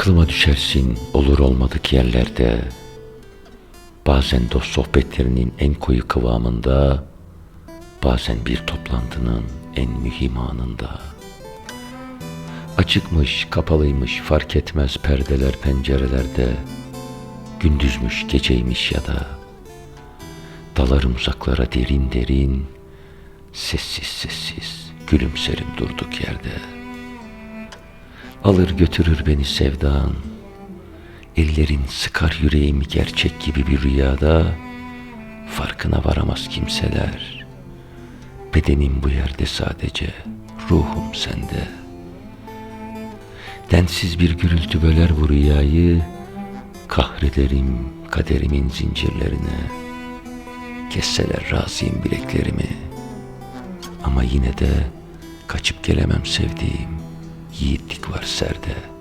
Aklıma düşersin olur olmadık yerlerde. Bazen dost sohbetlerinin en koyu kıvamında, bazen bir toplantının en mühim anında. Açıkmış, kapalıymış fark etmez perdeler pencerelerde. Gündüzmüş, geceymiş ya da dalarım uzaklara derin derin, sessiz sessiz gülümserim durduk yerde. Alır götürür beni sevdan, ellerin sıkar yüreğimi gerçek gibi bir rüyada, farkına varamaz kimseler. Bedenim bu yerde sadece, ruhum sende. Densiz bir gürültü böler bu rüyayı, kahrederim kaderimin zincirlerine. Kesseler razıyım bileklerimi. Ama yine de kaçıp gelemem sevdiğim. Yiğitlik var serde.